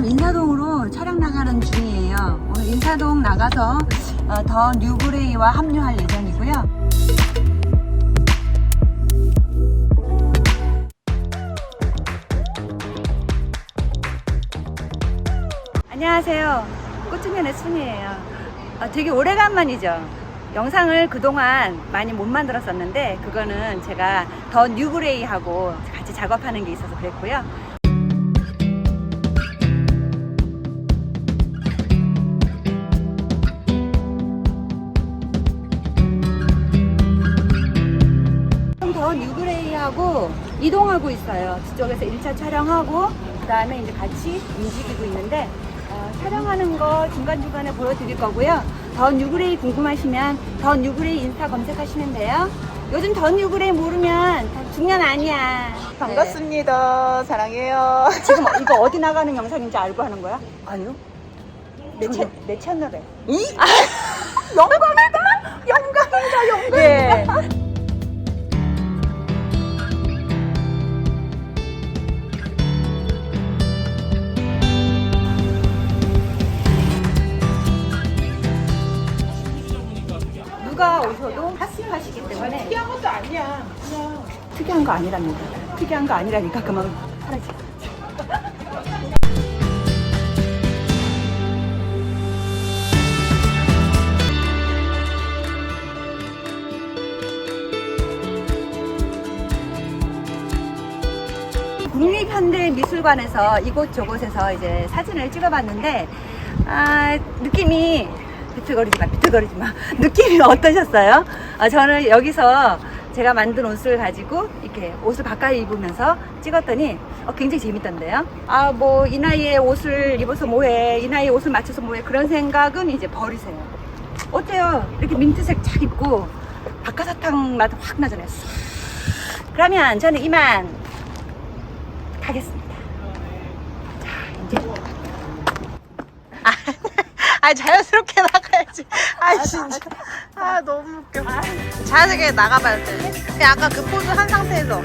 지금 인사동으로 촬영 나가는 중이에요. 오늘 인사동 나가서 어, 더 뉴브레이와 합류할 예정이고요. 안녕하세요. 꽃중년의 순이에요. 아, 되게 오래간만이죠. 영상을 그동안 많이 못 만들었었는데 그거는 제가 더 뉴브레이하고 같이 작업하는 게 있어서 그랬고요. 지금 더 뉴그레이하고 이동하고 있어요. 뒤쪽에서 1차 촬영하고 그 다음에 이제 같이 움직이고 있는데 어, 촬영하는 거 중간중간에 보여드릴 거고요. 더 뉴그레이 궁금하시면 더 뉴그레이 인스타 검색하시면 돼요. 요즘 더 뉴그레이 모르면 다 중년 아니야. 반갑습니다. 사랑해요. 네. 지금 이거 어디 나가는 영상인지 알고 하는 거야? 아니요? 내, 채, 내 채널에. 이? 영광이다! 영광이다, 영광! 네. 누가 오셔도 핫스하시기 때문에 특이한 것도 아니야. 그냥. 특이한 거 아니랍니다. 특이한 거 아니라니까 그만 사라지. 국립현대미술관에서 이곳 저곳에서 이제 사진을 찍어봤는데 아, 느낌이 비틀거리지 마, 비틀거리지 마. 느낌이 어떠셨어요? 아, 저는 여기서 제가 만든 옷을 가지고 이렇게 옷을 가까이 입으면서 찍었더니 어, 굉장히 재밌던데요. 아, 뭐 이 나이에 옷을 입어서 뭐해, 이 나이에 옷을 맞춰서 뭐해 그런 생각은 이제 버리세요. 어때요? 이렇게 민트색 착 입고 박하사탕 맛 확 나잖아요. 싹. 그러면 저는 이만 가겠습니다. 자, 이제 아 자연스럽게 나가야지. 아, 아, 아 진짜. 아, 아 너무 웃겨. 자연스럽게 나가봐야 돼. 그냥 아까 그 포즈 한 상태에서.